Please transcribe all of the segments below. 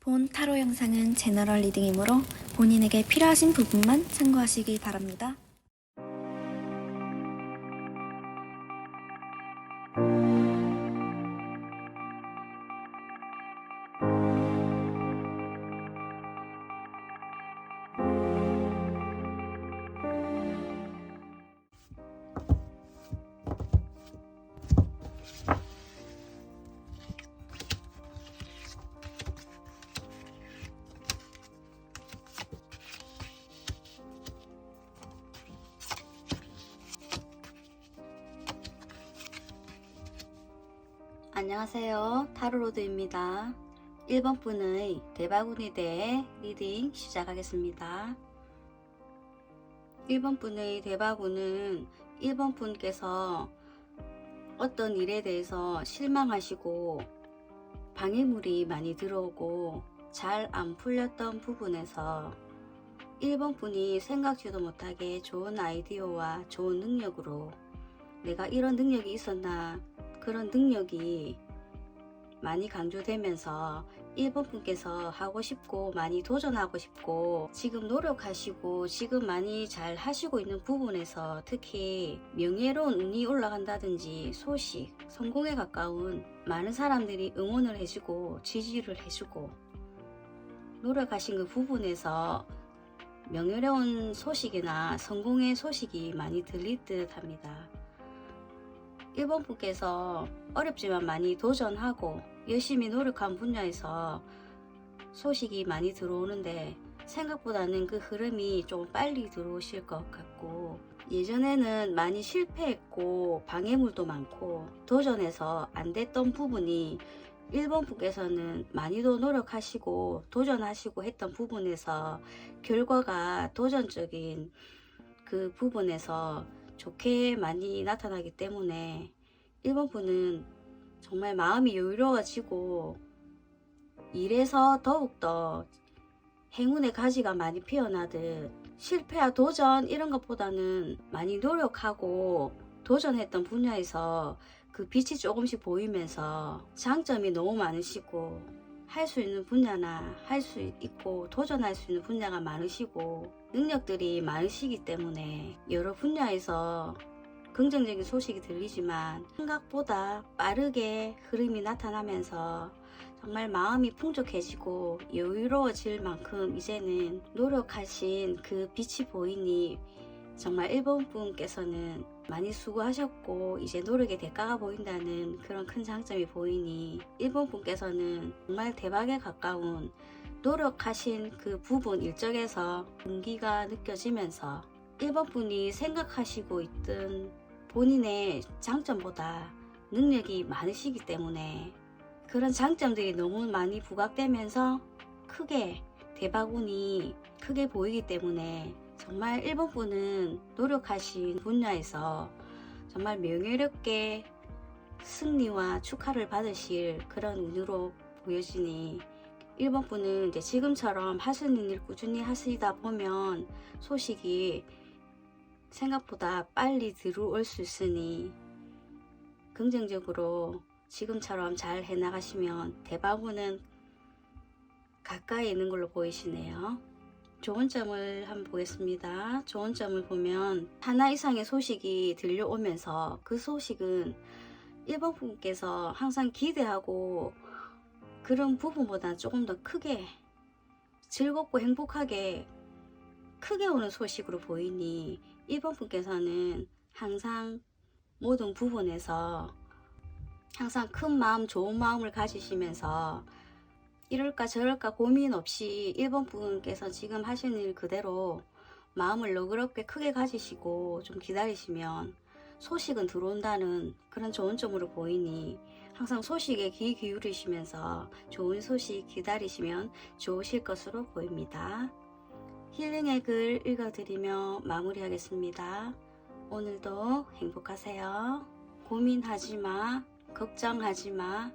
본 타로 영상은 제너럴 리딩이므로 본인에게 필요하신 부분만 참고하시기 바랍니다. 안녕하세요. 타로로드입니다. 1번 분의 대바구니 대해 리딩 시작하겠습니다. 1번 분의 대바구는 1번 분께서 어떤 일에 대해서 실망하시고 방해물이 많이 들어오고 잘 안 풀렸던 부분에서 1번 분이 생각지도 못하게 좋은 아이디어와 좋은 능력으로 내가 이런 능력이 있었나 그런 능력이 많이 강조되면서 1번 분께서 하고 싶고 많이 도전하고 싶고 지금 노력하시고 지금 많이 잘 하시고 있는 부분에서 특히 명예로운 운이 올라간다든지 소식, 성공에 가까운 많은 사람들이 응원을 해주고 지지를 해주고 노력하신 그 부분에서 명예로운 소식이나 성공의 소식이 많이 들릴 듯 합니다. 1번 분께서 어렵지만 많이 도전하고 열심히 노력한 분야에서 소식이 많이 들어오는데 생각보다는 그 흐름이 좀 빨리 들어오실 것 같고 예전에는 많이 실패했고 방해물도 많고 도전해서 안 됐던 부분이 1번 분께서는 많이도 노력하시고 도전하시고 했던 부분에서 결과가 도전적인 그 부분에서 좋게 많이 나타나기 때문에 1번 분은 정말 마음이 여유로워지고 일에서 더욱더 행운의 가지가 많이 피어나듯 실패와 도전 이런 것보다는 많이 노력하고 도전했던 분야에서 그 빛이 조금씩 보이면서 장점이 너무 많으시고 할 수 있는 분야나 할 수 있고 도전할 수 있는 분야가 많으시고 능력들이 많으시기 때문에 여러 분야에서 긍정적인 소식이 들리지만 생각보다 빠르게 흐름이 나타나면서 정말 마음이 풍족해지고 여유로워질 만큼 이제는 노력하신 그 빛이 보이니 정말 1번 분께서는 많이 수고하셨고 이제 노력의 대가가 보인다는 그런 큰 장점이 보이니 1번 분께서는 정말 대박에 가까운 노력하신 그 부분 일적에서 동기가 느껴지면서 1번 분이 생각하시고 있던 본인의 장점보다 능력이 많으시기 때문에 그런 장점들이 너무 많이 부각되면서 크게 대바구니 크게 보이기 때문에 정말 1번 분은 노력하신 분야에서 정말 명예롭게 승리와 축하를 받으실 그런 운으로 보여지니 1번 분은 이제 지금처럼 하시는 일 꾸준히 하시다 보면 소식이 생각보다 빨리 들어올 수 있으니 긍정적으로 지금처럼 잘 해나가시면 대바구는 가까이 있는 걸로 보이시네요. 좋은 점을 한번 보겠습니다. 좋은 점을 보면 하나 이상의 소식이 들려오면서 그 소식은 1번 분께서 항상 기대하고 그런 부분보다 조금 더 크게 즐겁고 행복하게 크게 오는 소식으로 보이니 1번 분께서는 항상 모든 부분에서 항상 큰 마음, 좋은 마음을 가지시면서 이럴까 저럴까 고민 없이 1번 분께서 지금 하시는 일 그대로 마음을 너그럽게 크게 가지시고 좀 기다리시면 소식은 들어온다는 그런 좋은 점으로 보이니 항상 소식에 귀 기울이시면서 좋은 소식 기다리시면 좋으실 것으로 보입니다. 힐링의 글 읽어드리며 마무리하겠습니다. 오늘도 행복하세요. 고민하지 마, 걱정하지 마.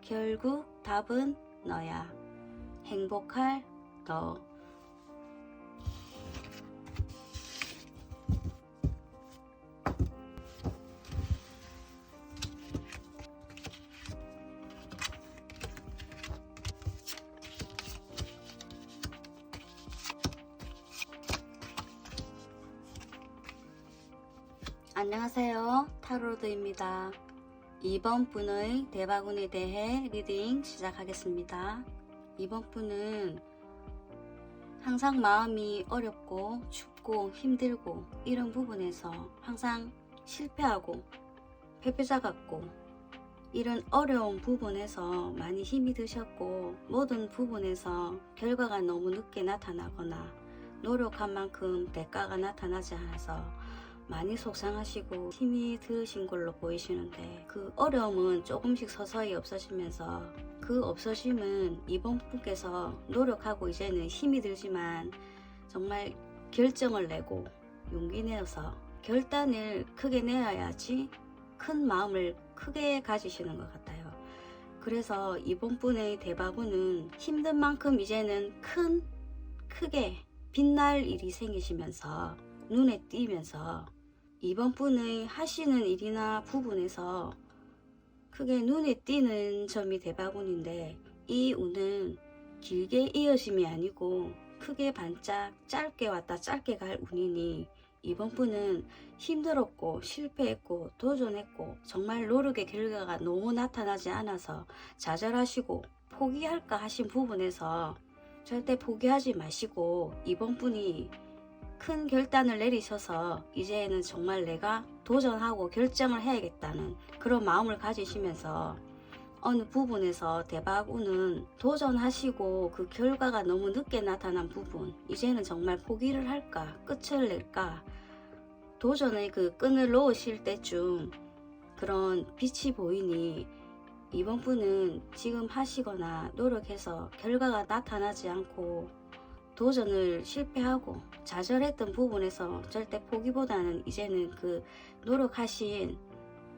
결국 답은 너야. 행복할 너. 안녕하세요. 타로드입니다. 이번 분의 대바군에 대해 리딩 시작하겠습니다. 이번 분은 항상 마음이 어렵고 춥고 힘들고 이런 부분에서 항상 실패하고 패배자 같고 이런 어려운 부분에서 많이 힘이 드셨고 모든 부분에서 결과가 너무 늦게 나타나거나 노력한 만큼 대가가 나타나지 않아서 많이 속상하시고 힘이 들으신 걸로 보이시는데 그 어려움은 조금씩 서서히 없어지면서 그 없어짐은 이번 분께서 노력하고 이제는 힘이 들지만 정말 결정을 내고 용기 내어서 결단을 크게 내어야지 큰 마음을 크게 가지시는 것 같아요. 그래서 이번 분의 대바구는 힘든 만큼 이제는 큰 크게 빛날 일이 생기시면서 눈에 띄면서 이번 분의 하시는 일이나 부분에서 크게 눈에 띄는 점이 대바군인데 이 운은 길게 이어짐이 아니고 크게 반짝 짧게 왔다 짧게 갈 운이니 이번 분은 힘들었고 실패했고 도전했고 정말 노력의 결과가 너무 나타나지 않아서 좌절하시고 포기할까 하신 부분에서 절대 포기하지 마시고 이번 분이 큰 결단을 내리셔서 이제는 정말 내가 도전하고 결정을 해야겠다는 그런 마음을 가지시면서 어느 부분에서 대박 우는 도전하시고 그 결과가 너무 늦게 나타난 부분 이제는 정말 포기를 할까 끝을 낼까 도전의 그 끈을 놓으실 때쯤 그런 빛이 보이니 이번 분은 지금 하시거나 노력해서 결과가 나타나지 않고 도전을 실패하고 좌절했던 부분에서 절대 포기보다는 이제는 그 노력하신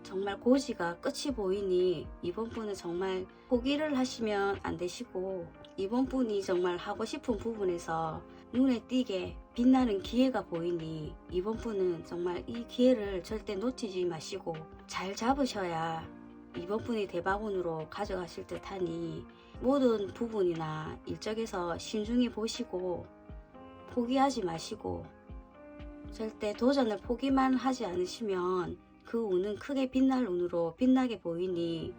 정말 고지가 끝이 보이니 이번 분은 정말 포기를 하시면 안 되시고 이번 분이 정말 하고 싶은 부분에서 눈에 띄게 빛나는 기회가 보이니 이번 분은 정말 이 기회를 절대 놓치지 마시고 잘 잡으셔야 이번 분이 대박운으로 가져가실 듯 하니 모든 부분이나 일적에서 신중히 보시고 포기하지 마시고 절대 도전을 포기만 하지 않으시면 그 운은 크게 빛날 운으로 빛나게 보이니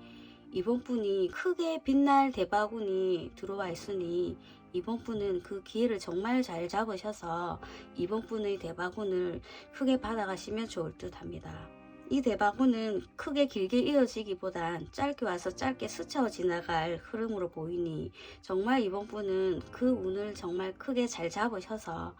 이번 분이 크게 빛날 대박운이 들어와 있으니 이번 분은 그 기회를 정말 잘 잡으셔서 이번 분의 대박운을 크게 받아가시면 좋을 듯 합니다. 이 대바구는 크게 길게 이어지기보단 짧게 와서 짧게 스쳐 지나갈 흐름으로 보이니 정말 이번 분은 그 운을 정말 크게 잘 잡으셔서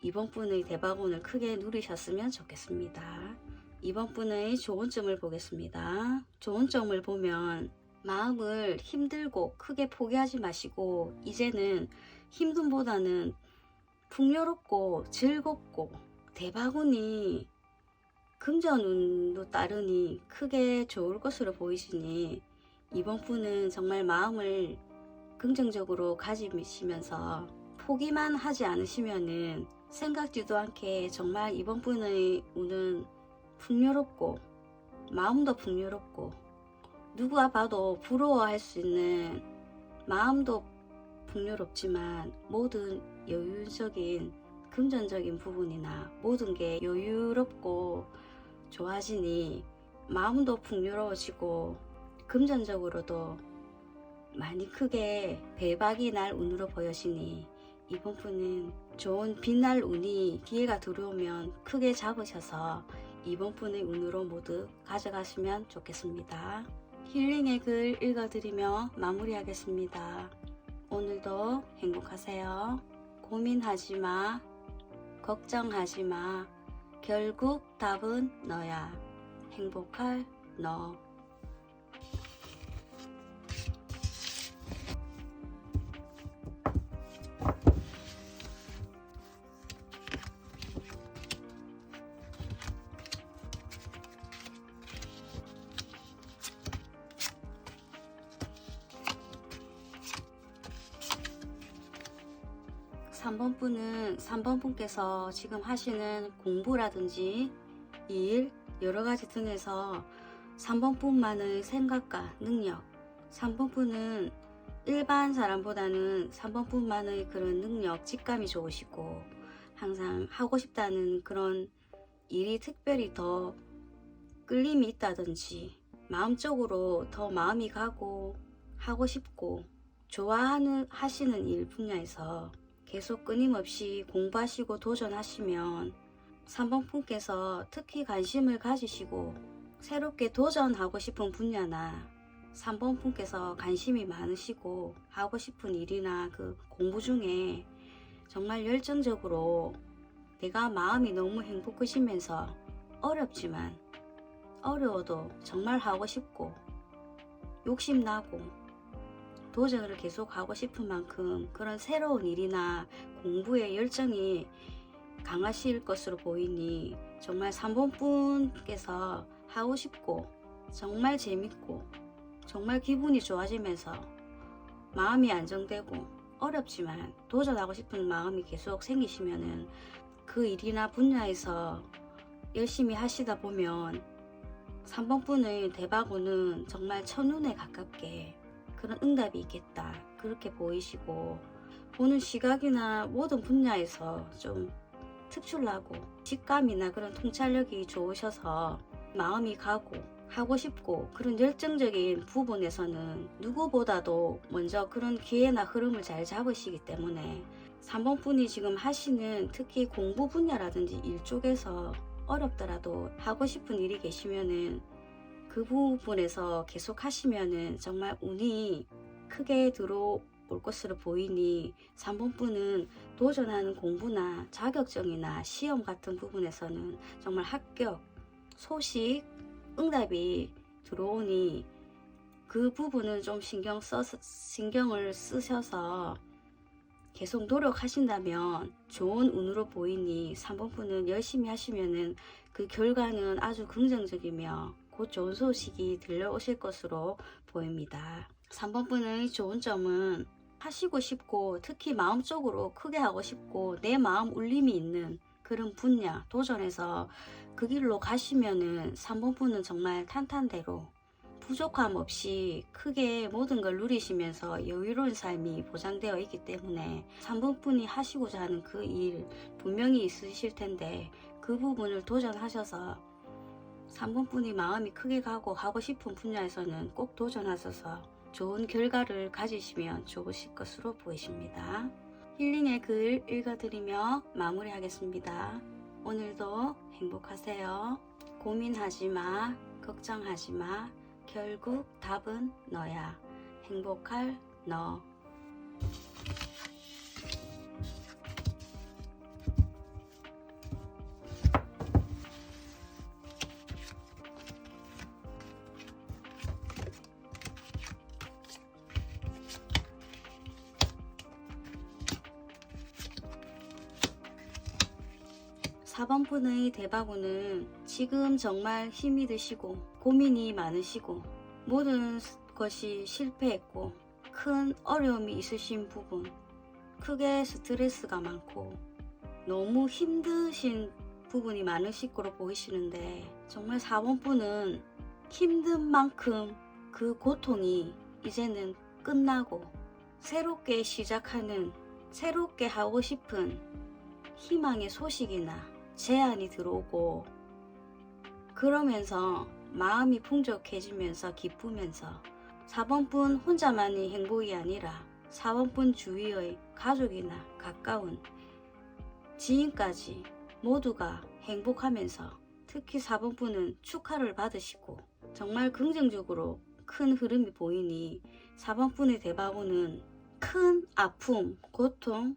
이번 분의 대바구를 크게 누리셨으면 좋겠습니다. 이번 분의 좋은 점을 보겠습니다. 좋은 점을 보면 마음을 힘들고 크게 포기하지 마시고 이제는 힘듦보다는 풍요롭고 즐겁고 대바구니 금전운도 따르니 크게 좋을 것으로 보이시니 이번 분은 정말 마음을 긍정적으로 가지시면서 포기만 하지 않으시면은 생각지도 않게 정말 이번 분의 운은 풍요롭고 마음도 풍요롭고 누가 봐도 부러워할 수 있는 마음도 풍요롭지만 모든 여유적인 금전적인 부분이나 모든 게 여유롭고 좋아지니 마음도 풍요로워지고 금전적으로도 많이 크게 대박이 날 운으로 보여지니 이번 분은 좋은 빛날 운이 기회가 들어오면 크게 잡으셔서 이번 분의 운으로 모두 가져가시면 좋겠습니다. 힐링의 글 읽어드리며 마무리하겠습니다. 오늘도 행복하세요. 고민하지 마. 걱정하지 마. 결국 답은 너야. 행복할 너. 삼번 분은 3번 분께서 지금 하시는 공부라든지 일, 여러 가지 등에서 3번 분만의 생각과 능력, 3번 분은 일반 사람보다는 3번 분만의 그런 능력, 직감이 좋으시고 항상 하고 싶다는 그런 일이 특별히 더 끌림이 있다든지 마음적으로 더 마음이 가고 하고 싶고 좋아하는 하시는 일 분야에서 계속 끊임없이 공부하시고 도전하시면 3번 분께서 특히 관심을 가지시고 새롭게 도전하고 싶은 분야나 3번 분께서 관심이 많으시고 하고 싶은 일이나 그 공부 중에 정말 열정적으로 내가 마음이 너무 행복하시면서 어렵지만 어려워도 정말 하고 싶고 욕심나고 도전을 계속 하고 싶은 만큼 그런 새로운 일이나 공부에 열정이 강하실 것으로 보이니 정말 3번 분께서 하고 싶고 정말 재밌고 정말 기분이 좋아지면서 마음이 안정되고 어렵지만 도전하고 싶은 마음이 계속 생기시면은 그 일이나 분야에서 열심히 하시다 보면 3번 분의 대박오는 정말 첫눈에 가깝게 그런 응답이 있겠다. 그렇게 보이시고 보는 시각이나 모든 분야에서 좀 특출나고 직감이나 그런 통찰력이 좋으셔서 마음이 가고 하고 싶고 그런 열정적인 부분에서는 누구보다도 먼저 그런 기회나 흐름을 잘 잡으시기 때문에 3번 분이 지금 하시는 특히 공부 분야라든지 일 쪽에서 어렵더라도 하고 싶은 일이 계시면은 그 부분에서 계속 하시면은 정말 운이 크게 들어올 것으로 보이니 3번 분은 도전하는 공부나 자격증이나 시험 같은 부분에서는 정말 합격, 소식, 응답이 들어오니 그 부분은 좀 신경 써 신경을 쓰셔서 계속 노력하신다면 좋은 운으로 보이니 3번 분은 열심히 하시면은 그 결과는 아주 긍정적이며 곧 좋은 소식이 들려오실 것으로 보입니다. 3번 분의 좋은 점은 하시고 싶고 특히 마음적으로 크게 하고 싶고 내 마음 울림이 있는 그런 분야 도전해서 그 길로 가시면은 3번 분은 정말 탄탄대로 부족함 없이 크게 모든 걸 누리시면서 여유로운 삶이 보장되어 있기 때문에 3번 분이 하시고자 하는 그 일 분명히 있으실 텐데 그 부분을 도전하셔서 3번 분이 마음이 크게 가고 하고 싶은 분야에서는 꼭 도전하셔서 좋은 결과를 가지시면 좋으실 것으로 보이십니다. 힐링의 글 읽어드리며 마무리하겠습니다. 오늘도 행복하세요. 고민하지 마, 걱정하지 마. 결국 답은 너야. 행복할 너. 4번 분의 대바구는 지금 정말 힘이 드시고 고민이 많으시고 모든 것이 실패했고 큰 어려움이 있으신 부분 크게 스트레스가 많고 너무 힘드신 부분이 많으실 거로 보이시는데 정말 4번 분은 힘든 만큼 그 고통이 이제는 끝나고 새롭게 시작하는 새롭게 하고 싶은 희망의 소식이나 제안이 들어오고 그러면서 마음이 풍족해지면서 기쁘면서 4번뿐 혼자만이 행복이 아니라 4번뿐 주위의 가족이나 가까운 지인까지 모두가 행복하면서 특히 4번뿐은 축하를 받으시고 정말 긍정적으로 큰 흐름이 보이니 4번뿐의 대바구는 큰 아픔, 고통,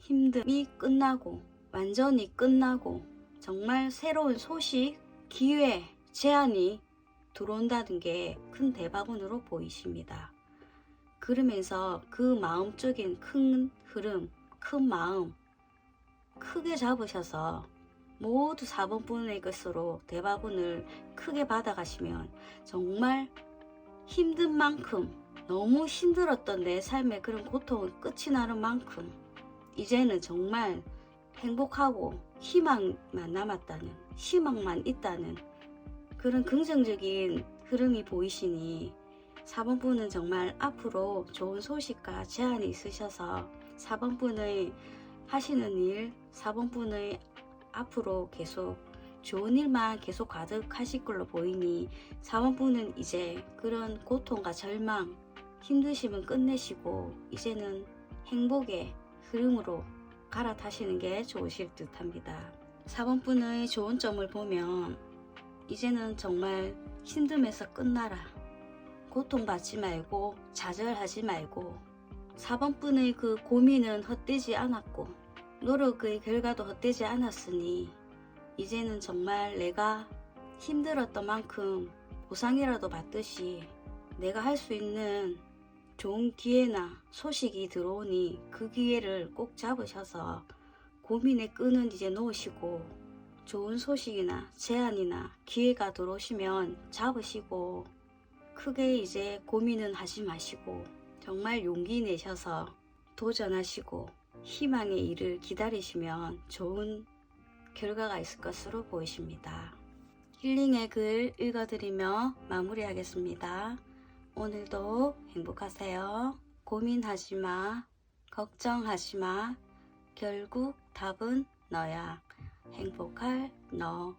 힘듦이 끝나고 완전히 끝나고 정말 새로운 소식, 기회, 제안이 들어온다는 게 큰 대박운으로 보이십니다. 그러면서 그 마음적인 큰 흐름, 큰 마음 크게 잡으셔서 모두 4번 분의 것으로 대박운을 크게 받아가시면 정말 힘든 만큼 너무 힘들었던 내 삶의 그런 고통은 끝이 나는 만큼 이제는 정말 행복하고 희망만 남았다는 희망만 있다는 그런 긍정적인 흐름이 보이시니 4번 분은 정말 앞으로 좋은 소식과 제안이 있으셔서 4번 분의 하시는 일, 4번 분의 앞으로 계속 좋은 일만 계속 가득하실 걸로 보이니 4번 분은 이제 그런 고통과 절망, 힘드심은 끝내시고 이제는 행복의 흐름으로 갈아타시는 게 좋으실 듯 합니다. 4번분의 좋은 점을 보면 이제는 정말 힘듦에서 끝나라. 고통받지 말고 좌절하지 말고 4번분의 그 고민은 헛되지 않았고 노력의 결과도 헛되지 않았으니 이제는 정말 내가 힘들었던 만큼 보상이라도 받듯이 내가 할 수 있는 좋은 기회나 소식이 들어오니 그 기회를 꼭 잡으셔서 고민의 끈은 이제 놓으시고 좋은 소식이나 제안이나 기회가 들어오시면 잡으시고 크게 이제 고민은 하지 마시고 정말 용기 내셔서 도전하시고 희망의 일을 기다리시면 좋은 결과가 있을 것으로 보이십니다. 힐링의 글 읽어드리며 마무리하겠습니다. 오늘도 행복하세요. 고민하지 마. 걱정하지 마. 결국 답은 너야. 행복할 너.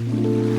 음.